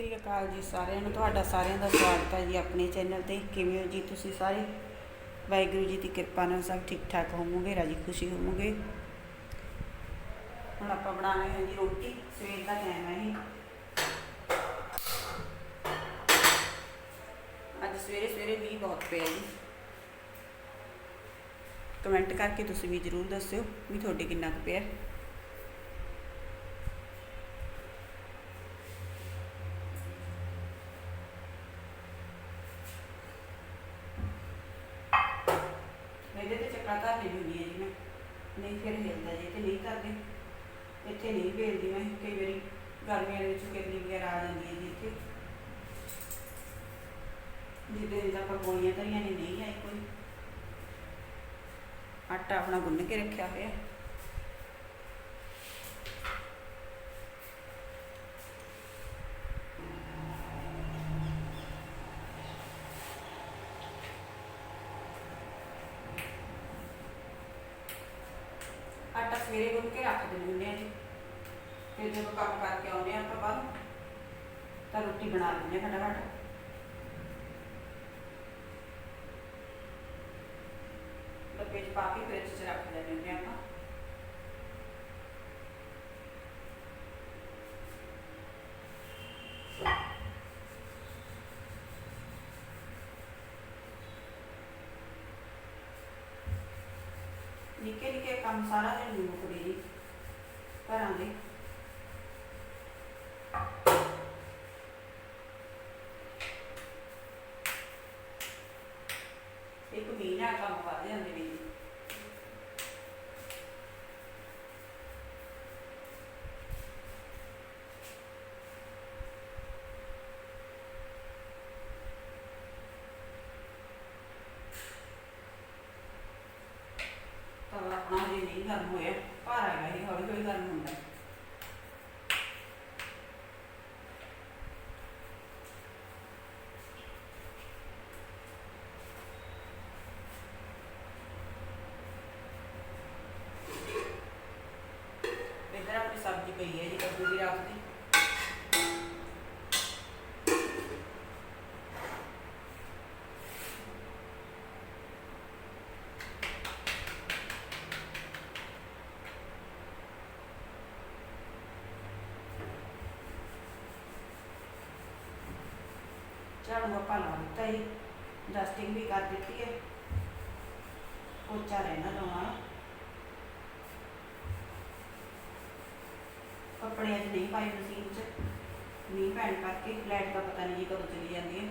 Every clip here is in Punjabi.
ਸ੍ਰੀ ਅਕਾਲ ਜੀ ਸਾਰਿਆਂ ਨੂੰ, ਤੁਹਾਡਾ ਸਾਰਿਆਂ ਦਾ ਸਵਾਗਤ ਹੈ ਜੀ ਆਪਣੇ ਚੈਨਲ ਤੇ। ਕਿਵੇਂ ਹੋ ਜੀ ਤੁਸੀਂ ਸਾਰੇ? ਵਾਹਿਗੁਰੂ ਜੀ ਦੀ ਕਿਰਪਾ ਨਾਲ ਸਭ ਠੀਕ ਠਾਕ ਹੋਵੋਗੇ, ਰਾਜੀ ਖੁਸ਼ੀ ਹੋਵੋਗੇ। ਹੁਣ ਆਪਾਂ ਬਣਾ ਰਹੇ ਜੀ ਰੋਟੀ, ਸਵੇਰ ਦਾ ਟਾਈਮ ਹੈ ਇਹ। ਅੱਜ ਸਵੇਰੇ ਸਵੇਰੇ ਮੀਂਹ ਬਹੁਤ ਪਿਆ ਜੀ। ਕਮੈਂਟ ਕਰਕੇ ਤੁਸੀਂ ਵੀ ਜਰੂਰ ਦੱਸਿਓ ਵੀ ਤੁਹਾਡੇ ਕਿੰਨਾ ਕੁ ਪਿਆ। ਧਰ ਲਈ ਹੁੰਦੀ ਹੈ ਜੀ ਮੈਂ। ਨਹੀਂ ਫਿਰ ਹਿਲਦਾ ਜੇ ਤੇ ਨਹੀਂ ਕਰਦੇ। ਇੱਥੇ ਨਹੀਂ ਵੇਲਦੀ ਮੈਂ ਕਈ ਵਾਰੀ। ਗਰਮੀਆਂ ਦੇ ਵਿੱਚ ਕਿਰਨੀ ਵਗੈਰਾ ਆ ਜਾਂਦੀ ਹੈ ਜੀ ਇੱਥੇ। ਜਿੱਦੇ ਜਿੱਦਾਂ ਆਪਾਂ ਗੋਲੀਆਂ ਧਰੀਆਂ ਨੇ, ਨਹੀਂ ਆਈ ਕੋਈ। ਆਟਾ ਆਪਣਾ ਗੁੰਨ ਕੇ ਰੱਖਿਆ ਹੋਇਆ ਆਟਾ ਸਵੇਰੇ ਗੁੰਨ ਕੇ ਰੱਖ ਦਿੰਦੇ ਹੁੰਦੇ ਆ ਜੀ। ਫਿਰ ਜਦੋਂ ਕੰਮ ਕਰਕੇ ਆਉਂਦੇ ਆ ਆਪਾਂ ਬਾਅਦ ਤਾਂ ਰੋਟੀ ਬਣਾ ਲੈਂਦੇ ਆ ਫਟਾਫਟ। ਡੱਬੇ 'ਚ ਪਾ ਕੇ ਫ੍ਰਿਜ 'ਚ ਰੱਖ ਲੈਂਦੇ ਹੁੰਦੇ ਆ ਆਪਾਂ। ਕੰਮ ਸਾਰਾ ਦਿਨ ਨਹੀਂ ਮੁੱਕਦੇ ਜੀ ਘਰਾਂ ਦੇ ਇੱਕ ਮਹੀਨਾ ਕੰਮ ਵੱਧ ਜਾਂਦੇ ਨੇ ਜੀ ਤਵਾ ਆਪਣਾ ਹਜੇ ਨਹੀਂ ਗਰਮ ਹੋਇਆ ਭਾਰ ਹੈਗਾ ਇਹ ਹੌਲੀ ਹੌਲੀ ਗਰਮ ਹੁੰਦਾ ਹੈ। ਇੱਧਰ ਆਪਣੀ ਸਬਜ਼ੀ ਪਈ ਹੈ ਜੀ ਕੱਦੂ ਦੀ ਰਾਤ ਦੀ ਝਾੜੂ ਆਪਾਂ ਲਾ ਦਿੱਤਾ ਜੀ ਡਸਟਿੰਗ ਵੀ ਕਰ ਦਿੱਤੀ ਹੈ। ਪੋਚਾ ਰਹਿਣਾ ਲਾਉਣਾ ਕੱਪੜੇ ਅੱਜ ਨਹੀਂ ਪਾਏ ਮਸ਼ੀਨ 'ਚ। ਮੀਂਹ ਪੈਣ ਕਰਕੇ ਲਾਈਟ ਦਾ ਪਤਾ ਨਹੀਂ ਕਦੋਂ ਚਲੀ ਜਾਂਦੀ ਹੈ।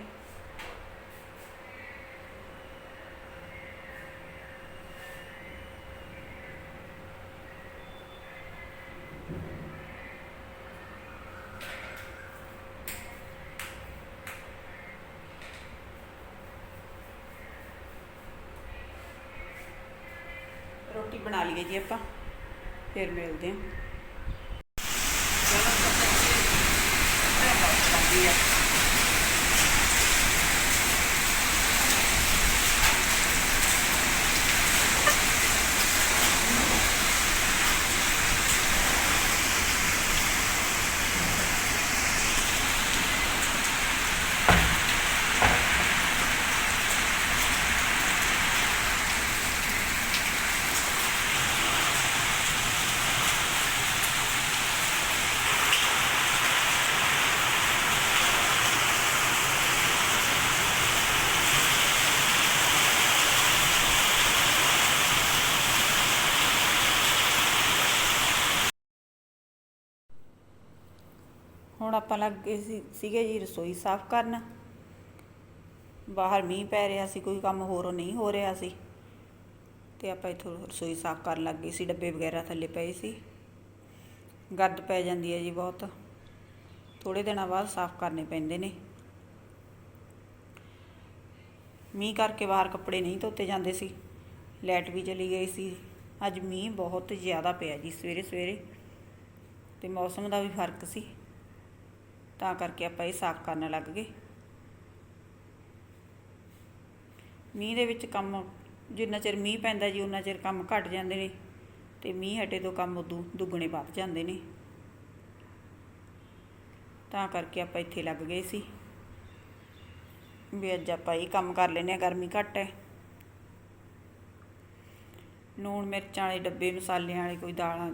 ਰੋਟੀ ਬਣਾ ਲਈਏ ਜੀ ਆਪਾਂ। ਫਿਰ ਮਿਲਦੇ ਹਾਂ। ਹੁਣ ਆਪਾਂ ਲੱਗੇ ਸੀ, ਸੀਗੇ ਜੀ ਰਸੋਈ ਸਾਫ਼ ਕਰਨ। ਬਾਹਰ ਮੀਂਹ ਪੈ ਰਿਹਾ ਸੀ, ਕੋਈ ਕੰਮ ਹੋਰ ਨਹੀਂ ਹੋ ਰਿਹਾ ਸੀ। ਤੇ ਆਪਾਂ ਇੱਥੋਂ ਰਸੋਈ ਸਾਫ਼ ਕਰਨ ਲੱਗ ਗਏ ਸੀ, ਡੱਬੇ ਵਗੈਰਾ ਥੱਲੇ ਪਏ ਸੀ। ਗੱਦ ਪੈ ਜਾਂਦੀ ਹੈ ਜੀ ਬਹੁਤ। ਥੋੜੇ ਦਿਨਾਂ ਬਾਅਦ ਸਾਫ਼ ਕਰਨੇ ਪੈਂਦੇ ਨੇ। ਮੀਂਹ ਕਰਕੇ ਬਾਹਰ ਕੱਪੜੇ ਨਹੀਂ ਧੋਤੇ ਜਾਂਦੇ ਸੀ। ਲਾਈਟ ਵੀ ਚਲੀ ਗਈ ਸੀ। ਅੱਜ ਮੀਂਹ ਬਹੁਤ ਜ਼ਿਆਦਾ ਪਿਆ ਜੀ ਸਵੇਰੇ ਸਵੇਰੇ ਤੇ ਮੌਸਮ ਦਾ ਵੀ ਫ਼ਰਕ ਸੀ। ਤਾਂ ਕਰਕੇ ਆਪਾਂ ਇਹ ਸਾਫ਼ ਕਰਨ ਲੱਗ ਗਏ। ਮੀਂਹ ਦੇ ਵਿੱਚ ਕੰਮ, ਜਿੰਨਾ ਚਿਰ ਮੀਂਹ ਪੈਂਦਾ ਜੀ, ਉਨਾ ਚਿਰ ਕੰਮ ਘਟ ਜਾਂਦੇ ਨੇ ਤੇ ਮੀਂਹ ਹਟੇ ਤੋਂ ਕੰਮ ਉਦੋਂ ਦੁੱਗਣੇ ਵੱਧ ਜਾਂਦੇ ਨੇ। ਤਾਂ ਕਰਕੇ ਆਪਾਂ ਇੱਥੇ ਲੱਗ ਗਏ ਸੀ। ਵੀ ਅੱਜ ਆਪਾਂ ਇਹ ਕੰਮ ਕਰ ਲੈਨੇ ਆ ਗਰਮੀ ਘੱਟ ਹੈ। ਲੂਣ ਮਿਰਚਾਂ ਵਾਲੇ ਡੱਬੇ ਮਸਾਲਿਆਂ ਵਾਲੇ ਕੋਈ ਦਾਲਾਂ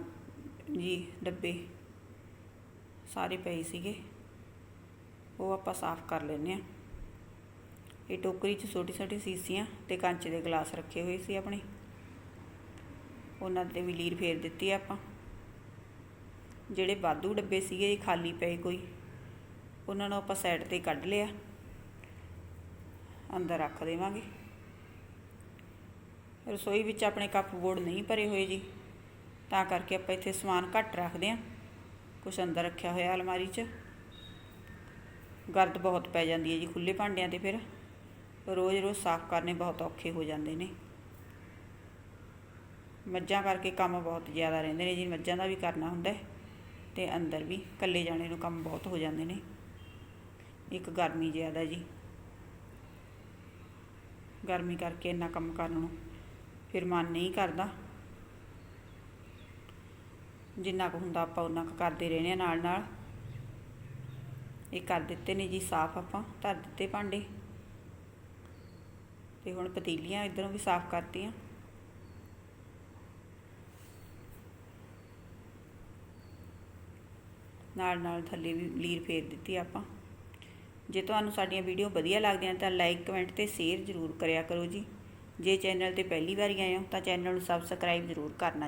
ਜੀ, ਡੱਬੇ ਸਾਰੇ ਪਏ ਸੀਗੇ। ਉਹ ਆਪਾਂ ਸਾਫ਼ ਕਰ ਲੈਨੇ ਆ ਇਹ ਟੋਕਰੀ 'ਚ ਛੋਟੀ ਛੋਟੀ ਸੀਸੀਆਂ ਤੇ ਕੰਚ ਦੇ ਗਲਾਸ ਰੱਖੇ ਹੋਏ ਸੀ ਆਪਣੇ। ਉਹਨਾਂ ਤੇ ਵੀ ਲੀਰ ਫੇਰ ਦਿੱਤੀ ਆਪਾਂ। ਜਿਹੜੇ ਵਾਧੂ ਡੱਬੇ ਸੀਗੇ ਜੀ ਖਾਲੀ ਪਏ ਕੋਈ। ਉਹਨਾਂ ਨੂੰ ਆਪਾਂ ਸਾਈਡ ਤੇ ਕੱਢ ਲਿਆ। ਅੰਦਰ ਰੱਖ ਦੇਵਾਂਗੇ। ਰਸੋਈ ਵਿੱਚ ਆਪਣੇ ਕੱਪ ਬੋਰਡ ਨਹੀਂ ਭਰੇ ਹੋਏ ਜੀ। ਤਾਂ ਕਰਕੇ ਆਪਾਂ ਇੱਥੇ ਸਮਾਨ ਘੱਟ ਰੱਖਦੇ ਹਾਂ। ਕੁਛ ਅੰਦਰ ਰੱਖਿਆ ਹੋਇਆ ਅਲਮਾਰੀ 'ਚ। ਗਰਦ ਬਹੁਤ ਪੈ ਜਾਂਦੀ ਹੈ ਜੀ ਖੁੱਲੇ ਭਾਂਡਿਆਂ ਤੇ ਫਿਰ ਰੋਜ਼-ਰੋਜ਼ ਸਾਫ਼ ਕਰਨੇ ਬਹੁਤ ਔਖੇ ਹੋ ਜਾਂਦੇ ਨੇ। ਮੱਝਾਂ ਕਰਕੇ ਕੰਮ ਬਹੁਤ ਜ਼ਿਆਦਾ ਰਹਿੰਦੇ ਨੇ ਜੀ, ਮੱਝਾਂ ਦਾ ਵੀ ਕਰਨਾ ਹੁੰਦਾ ਹੈ ਤੇ ਅੰਦਰ ਵੀ ਇਕੱਲੇ ਜਾਣੇ ਨੂੰ ਕੰਮ ਬਹੁਤ ਹੋ ਜਾਂਦੇ ਨੇ। ਇੱਕ ਗਰਮੀ ਜ਼ਿਆਦਾ ਜੀ। ਗਰਮੀ ਕਰਕੇ ਇੰਨਾ ਕੰਮ ਕਰਨ ਨੂੰ ਫਿਰ ਮਨ ਨਹੀਂ ਕਰਦਾ। ਜਿੰਨਾ ਕੁ ਹੁੰਦਾ ਆਪਾਂ ਉਨਾ ਕੁ ਕਰਦੇ ਰਹਿੰਦੇ ਆ ਨਾਲ ਨਾਲ ਇਹ ਕਰ ਦਿੱਤੇ ਨੇ ਜੀ ਸਾਫ਼ ਆਪਾਂ, ਧਰ ਦਿੱਤੇ ਭਾਂਡੇ। ਤੇ ਹੁਣ ਪਤੀਲੀਆਂ ਇਧਰੋਂ ਵੀ ਸਾਫ਼ ਕਰਤੀਆਂ। ਨਾਲ ਨਾਲ ਥੱਲੇ ਵੀ ਲੀਰ ਫੇਰ ਦਿੱਤੀ ਆਪਾਂ। ਜੇ ਤੁਹਾਨੂੰ ਸਾਡੀਆਂ ਵੀਡੀਓ ਵਧੀਆ ਲੱਗਦੀਆਂ ਤਾਂ ਲਾਈਕ, ਕਮੈਂਟ ਤੇ ਸ਼ੇਅਰ ਜ਼ਰੂਰ ਕਰਿਆ ਕਰੋ ਜੀ। ਜੇ ਚੈਨਲ ਤੇ ਪਹਿਲੀ ਵਾਰੀ ਆਏ ਹੋ ਤਾਂ ਚੈਨਲ ਨੂੰ ਸਬਸਕ੍ਰਾਈਬ ਜ਼ਰੂਰ ਕਰਨਾ